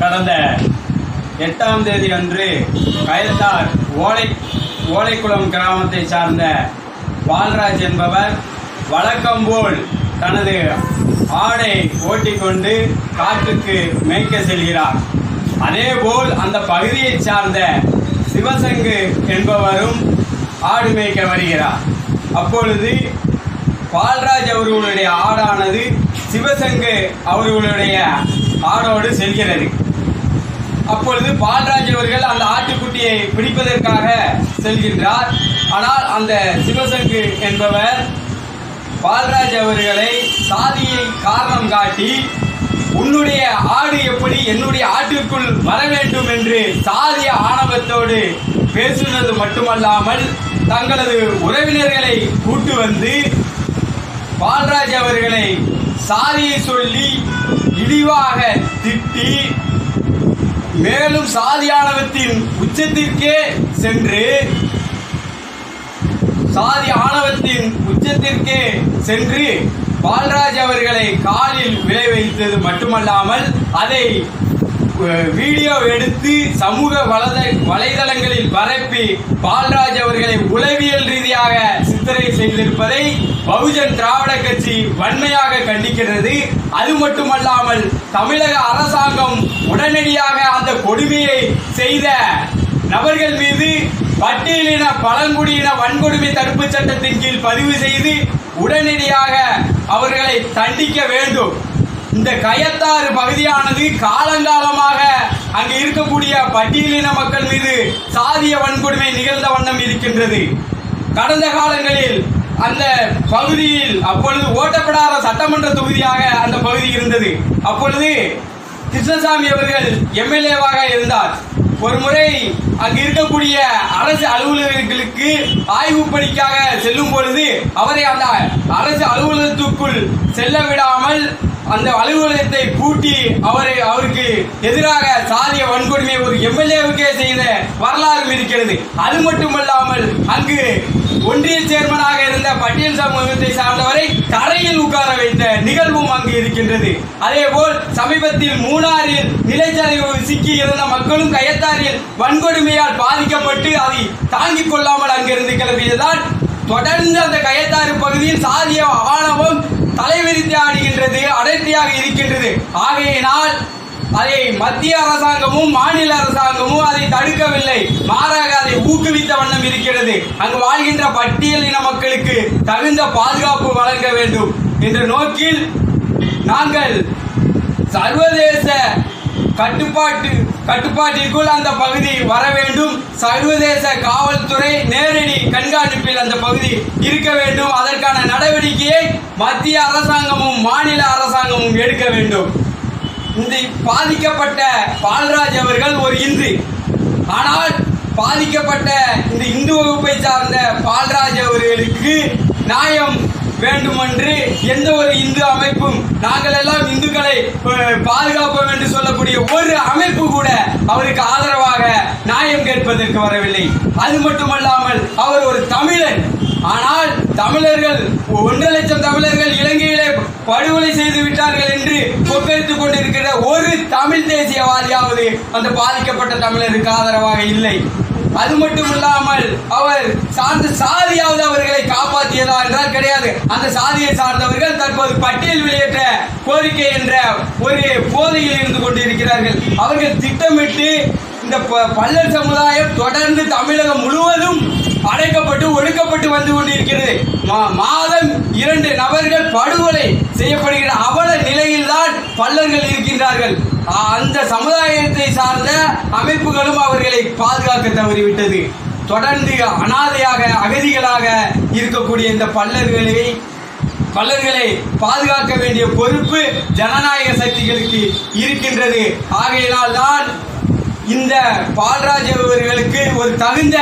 கடந்த எட்டாம் தேதி அன்று கயத்தார் ஓலை ஓலைக்குளம் கிராமத்தை சார்ந்த பால்ராஜ் என்பவர் வழக்கம்போல் தனது ஆடை ஓட்டிக்கொண்டு காட்டுக்கு மேய்க்க செல்கிறார். அதேபோல் அந்த பகுதியைச் சார்ந்த சிவசங்கு என்பவரும் ஆடு மேய்க்க வருகிறார். அப்பொழுது பால்ராஜ் அவர்களுடைய ஆடானது சிவசங்கு அவர்களுடைய ஆடோடு செல்கிறது. அப்பொழுது பால்ராஜ் அவர்கள் அந்த ஆட்டுக்குட்டியை பிடிப்பதற்காக செல்கின்றார். ஆனால் அந்த சிவசங்கு என்பவர் பால்ராஜ் அவர்களை சாதியை காரணம் காட்டி உன்னுடைய ஆடு எப்படி என்னுடைய ஆட்டிற்குள் வர வேண்டும் என்று சாதிய ஆணவத்தோடு பேசுனது மட்டுமல்லாமல் தங்களது உறவினர்களை கூட்டு வந்து பால்ராஜ் அவர்களை சாதியை சொல்லி இழிவாக திட்டி மேலும் சாதியானவத்தின் உச்சத்திற்கே சென்று சாதி ஆணவத்தின் உச்சத்திற்கே சென்று பால்ராஜ் அவர்களை காலில் விளை வைத்தது மட்டுமல்லாமல் அதை வீடியோ எடுத்து சமூக வலத வலைதளங்களில் பரப்பி பால்ராஜ் அவர்களை உளவியல் ரீதியாக சித்தரை செய்திருப்பதை பகுஜன் திராவிட கட்சி வன்மையாக கண்டிக்கிறது. அது மட்டுமல்லாமல் தமிழக அரசாங்கம் உடனடியாக அந்த கொடுமையை செய்த நபர்கள் மீது பட்டியலின பழங்குடியின வன்கொடுமை தடுப்பு சட்டத்தின் கீழ் பதிவு செய்து உடனடியாக அவர்களை தண்டிக்க வேண்டும். இந்த கயத்தாறு பகுதியானது காலங்காலமாக அங்கு இருக்கக்கூடிய பட்டியலின மக்கள் மீது சாதிய வன்கொடுமை நிகழ்ந்த வண்ணம் இருக்கின்றது. கடந்த காலங்களில் அந்த பகுதியில் அப்பொழுது ஓட்டப்படாத சட்டமன்ற தொகுதியாக அந்த பகுதி இருந்தது. அப்பொழுது கிருஷ்ணசாமி அவர்கள் எம்எல்ஏவாக இருந்தார். ஒரு முறை அங்கு இருக்கக்கூடிய அரசு அலுவலர்களுக்கு ஆய்வு பணிக்காக செல்லும் பொழுது அவரை அந்த அரசு அலுவலகத்துக்குள் செல்ல விடாமல் அந்த அலுவலகத்தை பூட்டி அவரை அவருக்கு எதிராக சாதிய வன்கொடுமை ஒரு எம்எல்ஏவுக்கே செய்த வரலாறு இருக்கிறது. அது மட்டுமல்லாமல் அங்கு ஒன்றிய சேர்மனாக இருந்த பட்டியல் சமூகத்தை சார்ந்தவரை தரையில் உட்கார வைத்த நிகழ்வும் அங்கு இருக்கின்றது. அதேபோல் சமீபத்தில் மூணாறில் நிலச்சரிவு சிக்கி இருந்த மக்களும் கயத்தாரில் வன்கொடுமையால் பாதிக்கப்பட்டு அதை தாங்கிக் கொள்ளாமல் அங்கிருந்து கிளம்பியதால் தொடர்ந்து அந்த கயத்தாறு பகுதியில் சாதிய ஆணவம் தலைவிரித்து ஆடுகின்றது அடர்த்தியாக இருக்கின்றது. ஆகையினால் அதை மத்திய அரசாங்கமும் மாநில அரசாங்கமும் அதை தடுக்கவில்லை. மாறாக அதை ஊக்குவித்த வண்ணம் இருக்கிறது. அங்கு வாழ்கின்ற பட்டியலின மக்களுக்கு தகுந்த பாதுகாப்பு வழங்க வேண்டும் என்ற நோக்கில் நாங்கள் சர்வதேச கட்டுப்பாட்டு கட்டுப்பாட்டிற்குள் அந்த பகுதி வர வேண்டும். சர்வதேச காவல்துறை நேரடி கண்காணிப்பில் அந்த பகுதி இருக்க வேண்டும். அதற்கான நடவடிக்கையை மத்திய அரசாங்கமும் மாநில அரசாங்கமும் எடுக்க வேண்டும். இந்த பாதிக்கப்பட்ட பால்ராஜ் அவர்கள் ஒரு இந்து. ஆனால் பாதிக்கப்பட்ட இந்த இந்து வகுப்பை சார்ந்த பால்ராஜ் அவர்களுக்கு நியாயம் வேண்டுமென்று எந்த ஒரு இந்து அமைப்பும் நாங்கள் எல்லாம் இந்துக்களை பாதுகாப்போம் என்று சொல்லக்கூடிய ஒரு அமைப்பு கூட அவருக்கு ஆதரவாக நியாயம் கேட்பதற்கு வரவில்லை. அது மட்டுமல்லாமல் அவர் ஒரு தமிழன். ஆனால் தமிழர்கள் ஒன்றரை லட்சம் தமிழர்கள் இலங்கையிலே படுகொலை செய்து விட்டார்கள் என்று கொக்கரித்துக் கொண்டிருக்கிற ஒரு தமிழ் தேசியவாதியாவது அந்த பாதிக்கப்பட்ட தமிழருக்கு ஆதரவாக இல்லை. அது மட்டும் இல்லாமல் அவர் சார்ந்த சாதியாவது அவர்களை காப்பாற்றியதா என்றால் கிடையாது. அந்த சாதியை சார்ந்தவர்கள் தற்போது பட்டியல் வெளியேற்ற கோரிக்கை என்ற ஒரு போதையில் இருந்து கொண்டிருக்கிறார்கள். அவர்கள் திட்டமிட்டு இந்த ப- பல்லர் சமுதாயம் தொடர்ந்து தமிழகம் முழுவதும் அடைக்கப்பட்டு ஒடுக்கப்பட்டு வந்து கொண்டிருக்கிறது. மா- மாதம் இரண்டு நபர்கள் படுகொலை செய்யப்படுகிற அவல நிலையில்தான் பல்லர்கள் இருக்கின்றார்கள். அந்த சமுதாயத்தை சார்ந்த அமைப்புகளும் அவர்களை பாதுகாக்க தவறிவிட்டது. தொடர்ந்து அனாதையாக அகதிகளாக இருக்கக்கூடிய இந்த பல்லர்களை பல்லர்களை பாதுகாக்க வேண்டிய பொறுப்பு ஜனநாயக சக்திகளுக்கு இருக்கின்றது. ஆகையினால் தான் இந்த பால்ராஜ் அவர்களுக்கு ஒரு தகுந்த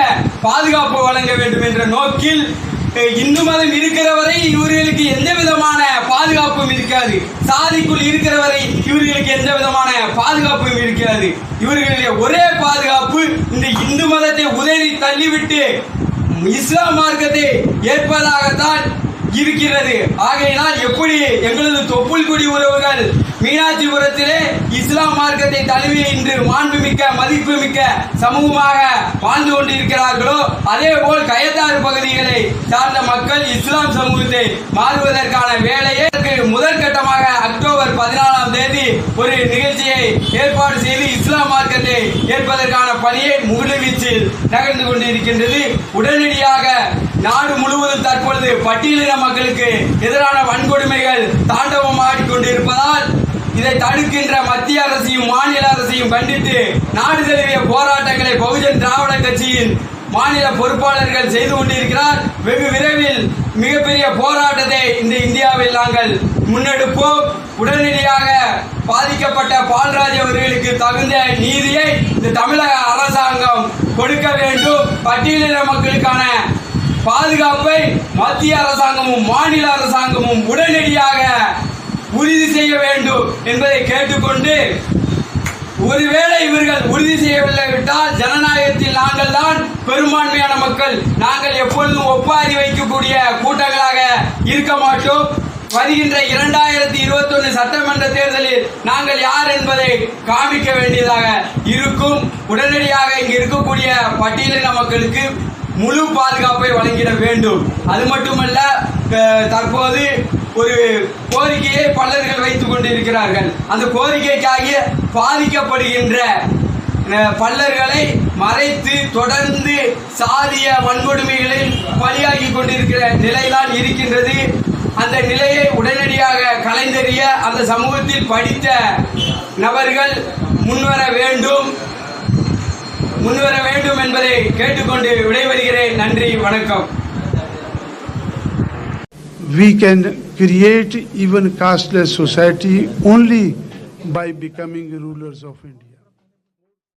பாதுகாப்பு வழங்க வேண்டும் என்ற நோக்கில் இந்து மதம் இருக்கிற வரை இவர்களுக்கு எந்த விதமான பாதுகாப்பும் இருக்காது. சாதிக்குள் இருக்கிற வரை இவர்களுக்கு எந்த விதமான பாதுகாப்பும் இருக்காது. இவர்களுடைய ஒரே பாதுகாப்பு இந்த இந்து மதத்தை உதறி தள்ளிவிட்டு இஸ்லாம் மார்க்கத்தை ஏற்பதாகத்தான் இருக்கிறது. ஆகையினால் எப்படி எங்களது தொப்புள் குடி உறவுகள் மீனாட்சிபுரத்திலே இஸ்லாம் மார்க்கத்தை தழுவி இன்று மாண்புமிக்க மதிப்புமிக்க சமூகமாக வாழ்ந்து கொண்டிருக்கிறார்களோ அதே போல் கயத்தாறு பகுதிகளை சார்ந்த மக்கள் இஸ்லாம் சமூகத்தை மாறுவதற்கான வேலையை முதற்கட்டமாக அக்டோபர் பதினாலாம் தேதி ஒரு நிகழ்ச்சியை ஏற்பாடு செய்து இஸ்லாம் மார்க்கத்தை ஏற்பதற்கான பணியை முழுவீச்சில் நகர்ந்து கொண்டிருக்கின்றது. உடனடியாக நாடு முழுவதும் தற்பொழுது பட்டியலின மக்களுக்கு எதிரான வன்கொடுமைகள் தாண்டவம் ஆடிக்கொண்டிருப்பதால் இதை தடுக்கின்ற மத்திய அரசையும் மாநில அரசையும் கண்டித்து நாடு தழுவிய போராட்டங்களை பகுஜன் திராவிட கட்சியின் மாநில பொறுப்பாளர்கள் செய்து கொண்டிருக்கிறார். வெகு விரைவில் மிகப்பெரிய போராட்டத்தை இந்த இந்தியாவில் நாங்கள் முன்னெடுப்போம். உடனடியாக பாதிக்கப்பட்ட பால்ராஜ் அவர்களுக்கு தகுந்த நீதியை இந்த தமிழக அரசாங்கம் கொடுக்க வேண்டும். பட்டியலின மக்களுக்கான பாதுகாப்பை மத்திய அரசாங்கமும் மாநில அரசாங்கமும் உடனடியாக உறுதி செய்ய வேண்டும் என்பதை கேட்டுக்கொண்டு ஒருவேளை இவர்கள் உறுதி செய்யவில்லை விட்டால் ஜனநாயகத்தில் நாங்கள் தான் பெரும்பான்மையான மக்கள். நாங்கள் எப்பொழுதும் ஒப்பாரி வைக்கக்கூடிய கூட்டங்களாக இருக்க மாட்டோம். வருகின்ற இரண்டாயிரத்தி இருபத்தொன்னு சட்டமன்ற தேர்தலில் நாங்கள் யார் என்பதை காமிக்க வேண்டியதாக இருக்கும். உடனடியாக இங்கு இருக்கக்கூடிய பட்டியலின மக்களுக்கு முழு பாதுகாப்பை வழங்கிட வேண்டும். அது மட்டுமல்ல தற்போது ஒரு கோரிக்கையை பலர்கள் வைத்துக் கொண்டிருக்கிறார்கள். அந்த கோரிக்கைக்காக பாதிக்கப்படுகின்ற பல்லர்களை மறைத்து தொடர்ந்து சாதிய வன்கொடுமைகளில் பலியாகி கொண்டிருக்கிற நிலைதான் இருக்கின்றது. அந்த நிலையை உடனடியாக கலைந்தெறிய அந்த சமூகத்தில் படித்த நபர்கள் முன்வர வேண்டும். முன்வர வேண்டும் என்பதை கேட்டுக்கொண்டு விடைபெறுகிறேன். நன்றி வணக்கம். We can create even casteless society only by becoming rulers of India.